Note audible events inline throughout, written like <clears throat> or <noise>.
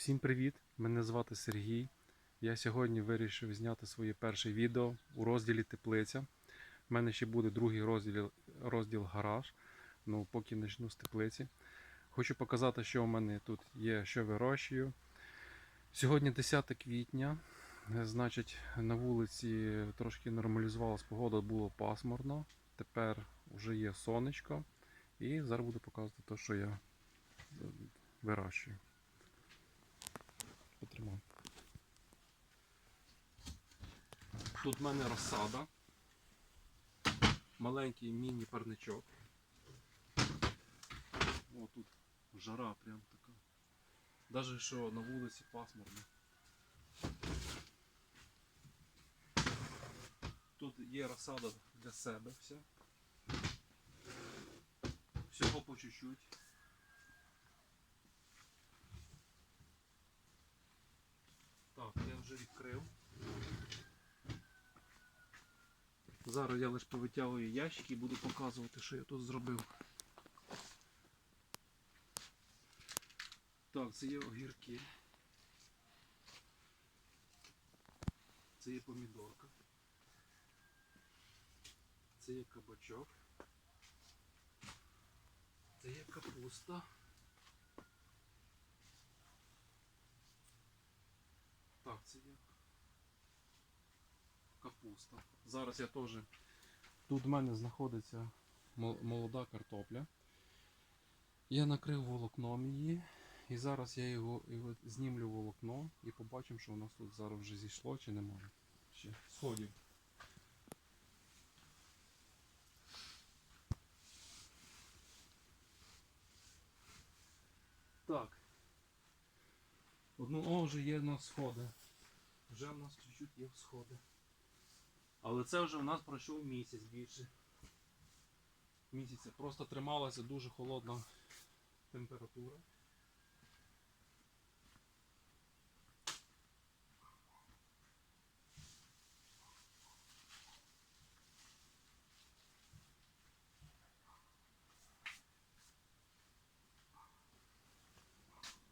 Всім привіт! Мене звати Сергій. Я сьогодні вирішив зняти своє перше відео у розділі теплиця. У мене ще буде другий розділ, розділ гараж. Ну, поки почну з теплиці. Хочу показати, що у мене тут є, що вирощую. Сьогодні 10 квітня. Значить, на вулиці трошки нормалізувалась погода, було пасмурно. Тепер вже є сонечко. І зараз буду показувати те, що я вирощую. Потримай. Тут в мене розсада. Маленький міні-парничок. О, тут жара прям така. Даже що на вулиці пасмурно. Тут є розсада для себе вся. Всього по чуть-чуть. Так, я вже відкрив. Зараз я лише повитягую ящики і буду показувати, що я тут зробив. Так, це є огірки. Це є помідорка. Це є кабачок. Це є капуста. Є капуста. Зараз я теж. Тут в мене знаходиться молода картопля. Я накрив волокном її. І зараз я його, його знімлю волокно і побачимо, що у нас тут зараз вже зійшло чи немає. Ще сходів. Так. Одну, о, вже є в нас сходи. Вже в нас чуть-чуть є сходи. Але це вже в нас пройшов місяць більше. Місяця. Просто трималася дуже холодна температура.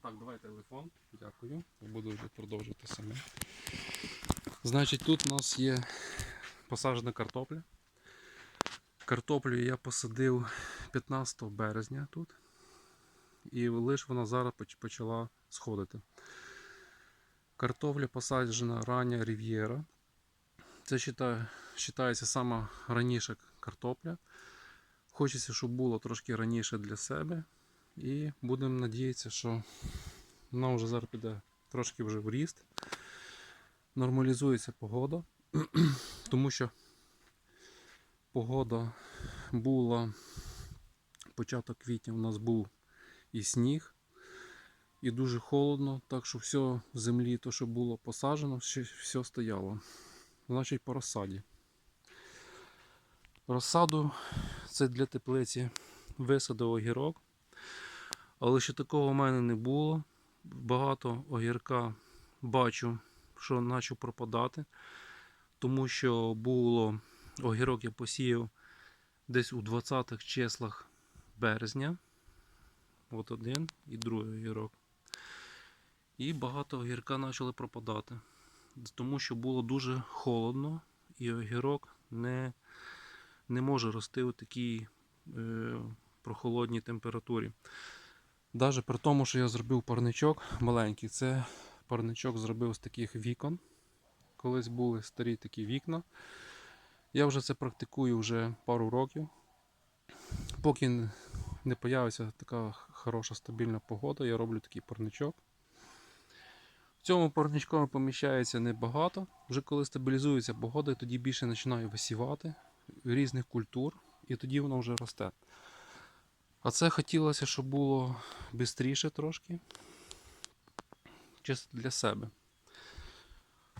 Так, давай телефон. Дякую. Буду вже продовжувати саме. Значить, тут у нас є посаджена картопля. Картоплю я посадив 15 березня тут. І лише вона зараз почала сходити. Картопля посаджена рання рів'єра. Це вважається сама раніша картопля. Хочеться, щоб було трошки раніше для себе. І будемо надіятися, що вона вже зараз піде трошки вже в ріст. Нормалізується погода, <clears throat> тому що погода була початок квітня у нас був і сніг, і дуже холодно, так що все в землі, то, що було посаджено, все стояло. Значить, по розсаді. Розсаду це для теплиці висадив огірок. Але ще такого в мене не було. Багато огірка бачу, що почав пропадати. Тому що було огірок я посіяв десь у 20-х числах березня. От один і другий огірок. І багато огірка почали пропадати. Тому що було дуже холодно і огірок не, не може рости у такій е, прохолодній температурі. Навіть при тому, що я зробив парничок маленький, це парничок зробив з таких вікон. Колись були старі такі вікна. Я вже це практикую вже пару років. Поки не появиться така хороша стабільна погода, я роблю такий парничок. В цьому парничку поміщається небагато. Вже коли стабілізується погода, тоді більше починаю висівати різних культур, і тоді воно вже росте. А це хотілося, щоб було швидше трошки. Чисто для себе.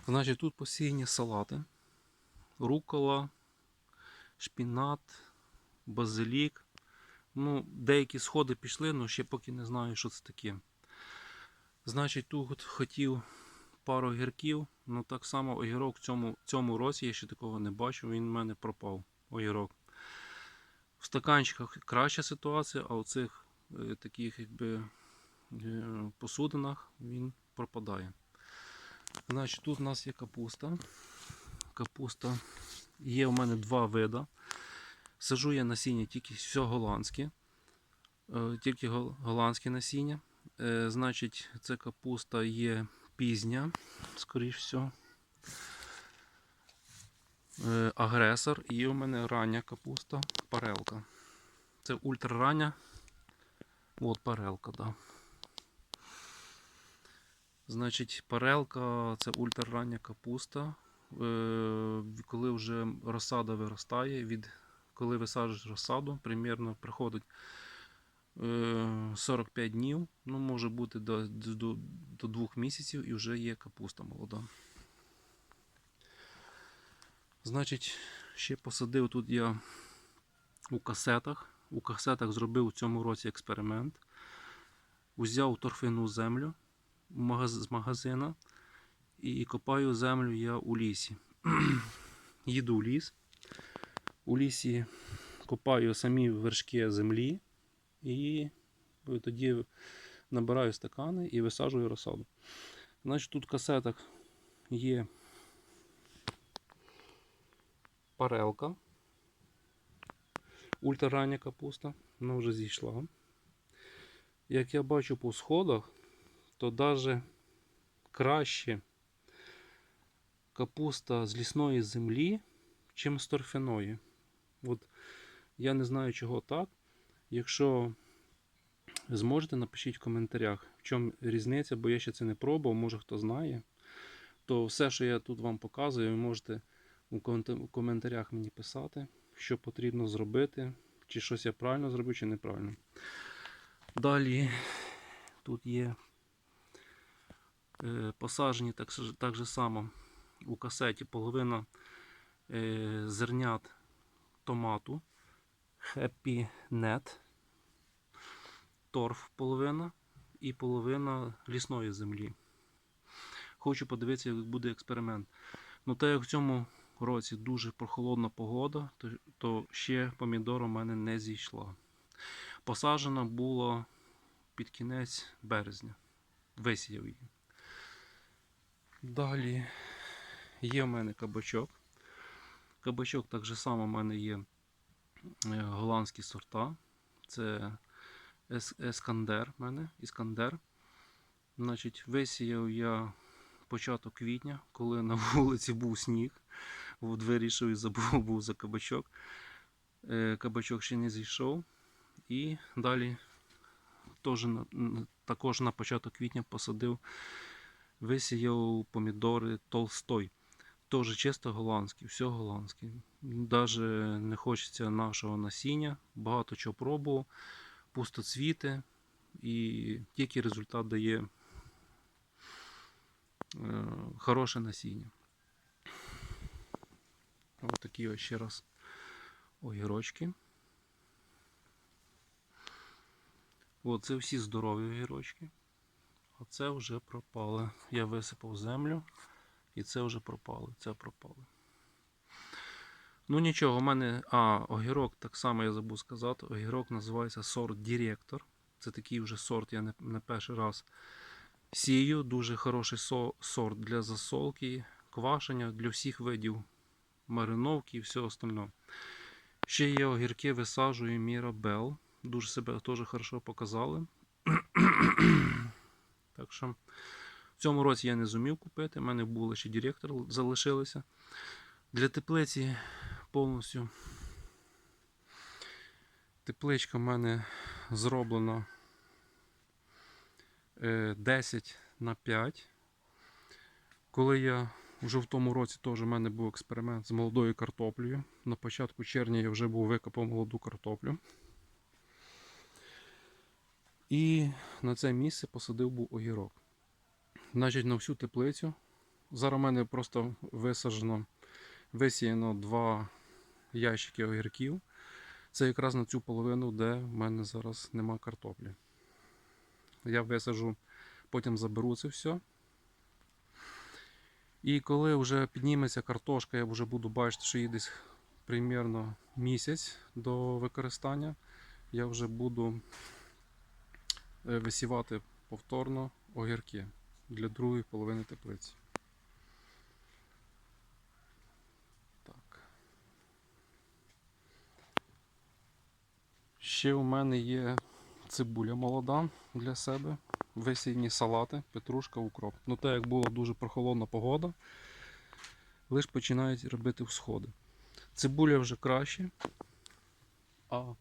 Значить, тут посіяні салати, рукола, шпінат, базилік. Ну, деякі сходи пішли, але ще поки не знаю, що це таке. Значить, тут от хотів пару огірків, ну так само огірок в цьому, цьому році я ще такого не бачив, він в мене пропав. Огірок. В стаканчиках краща ситуація, а у цих е, таких якби е, посудинах він пропадає. Значить, тут у нас є капуста. Капуста є у мене два вида. Сажу я насіння тільки все голландське. Е, Тільки голландське насіння. Значить, це капуста є пізня, скоріш всього. Агресор і у мене рання капуста, парелка. Це ультрарання. От парелка, да. Значить, парелка це ультрарання капуста. Е, Коли вже розсада виростає, від коли висаджуєш розсаду, примірно приходить е, 45 днів, ну може бути до, до, до 2 місяців і вже є капуста молода. Значить, ще посадив тут я у касетах. У касетах зробив у цьому році експеримент. Узяв торфяну землю з магазина і копаю землю я у лісі. <clears throat> Їду в ліс. У лісі копаю самі вершки землі і тоді набираю стакани і висаджую розсаду. Значить, тут в касетах є парелка, ультрарання капуста, вона вже зійшла. Як я бачу по сходах, то навіть краще капуста з лісної землі, чим з торфяної. От я не знаю, чого так. Якщо зможете, напишіть в коментарях, в чому різниця, бо я ще це не пробував, може хто знає. То все, що я тут вам показую, ви можете у коментарях мені писати, що потрібно зробити, чи щось я правильно зробив, чи неправильно. Далі тут є е, посаджені так, так же само у касеті половина е, зернят томату, Happy Net, торф половина і половина лісної землі. Хочу подивитися, як буде експеримент. Ну, так як в цьому році дуже прохолодна погода, то, то ще помідора в мене не зійшла. Посаджена була під кінець березня. Висіяв її. Далі є в мене кабачок. Кабачок так же само в мене є е, голландські сорта. Це Ескандер в мене, Іскандер. Значить, висіяв я початок квітня, коли на <laughs> вулиці був сніг. От вирішив і забув <laughs> був за кабачок. Е, Кабачок ще не зійшов. І далі теж також на початок квітня посадив, висіяв помідори Толстой. Теж чисто голландські, все голландське. Навіть не хочеться нашого насіння, багато чого пробував, пустоцвіти, і тільки результат дає е, хороше насіння. Ось такі ось ще раз огірочки. О, це всі здорові огірочки. А це вже пропали. Я висипав землю і це вже пропали. Це пропали. Ну нічого, у мене. А, огірок, так само я забув сказати. Огірок називається сорт Директор. Це такий вже сорт, я не, не перший раз сію. Дуже хороший со- сорт для засолки, квашення, для всіх видів мариновки і все остальне. Ще є огірки, висаджую Мірабел. Дуже себе теж хорошо показали. <clears throat> так що в цьому році я не зумів купити. У мене був лише директор залишилися. Для теплиці повністю тепличка в мене зроблена е, 10 на 5. Коли я вже в тому році теж у мене був експеримент з молодою картоплею. На початку червня я вже був викопав молоду картоплю. І на це місце посадив був огірок. Значить, на всю теплицю. Зараз у мене просто висаджено, висіяно два ящики огірків. Це якраз на цю половину, де в мене зараз нема картоплі. Я висаджу, потім заберу це все. І коли вже підніметься картошка, я вже буду бачити, що їй десь примірно місяць до використання, я вже буду е, висівати повторно огірки для другої половини теплиці. Так. Ще у мене є цибуля молода для себе, весільні салати, петрушка, укроп. Ну так як була дуже прохолодна погода, лише починають робити всходи. Цибуля вже краще, а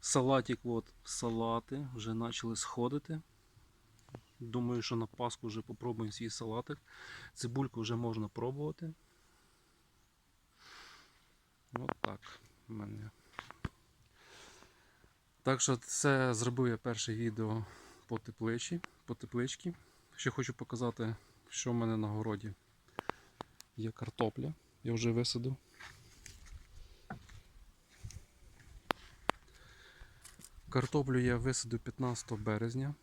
салатик, от, салати вже почали сходити. Думаю, що на Пасху вже попробуємо свій салатик. Цибульку вже можна пробувати. От так в мене. Так що це зробив я перше відео по тепличі, по тепличці. Ще хочу показати, що в мене на городі. Є картопля, я вже висадив. Картоплю я висадив 15 березня.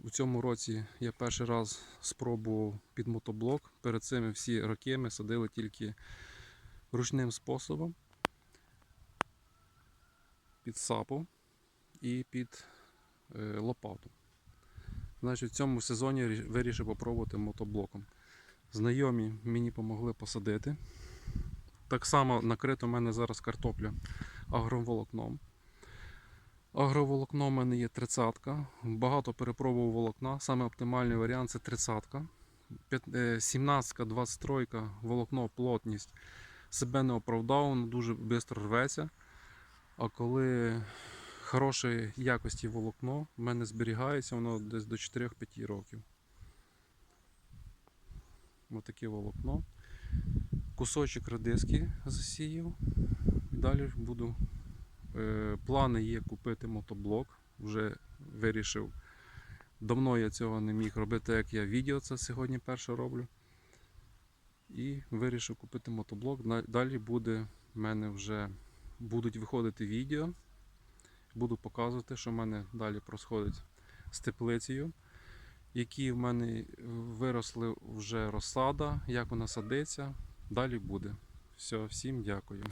У цьому році я перший раз спробував під мотоблок. Перед цими всі роки ми садили тільки ручним способом. Під сапу і під е, лопату. Значить, в цьому сезоні вирішив попробувати мотоблоком. Знайомі мені допомогли посадити. Так само накрито в мене зараз картопля агроволокном. Агроволокно в мене є 30 Багато перепробував волокна. Саме оптимальний варіант це 30 17 23 волокно плотність себе не оправдав, воно дуже швидко рветься. А коли хорошої якості волокно, в мене зберігається воно десь до 4-5 років. Ось таке волокно. Кусочок редиски засіяв. Далі буду. Е, плани є купити мотоблок. Вже вирішив. Давно я цього не міг робити, як я відео це сьогодні перше роблю. І вирішив купити мотоблок. Далі буде в мене вже будуть виходити відео. Буду показувати, що в мене далі просходить з теплицею, які в мене виросли вже розсада, як вона садиться. Далі буде. Все, всім дякую.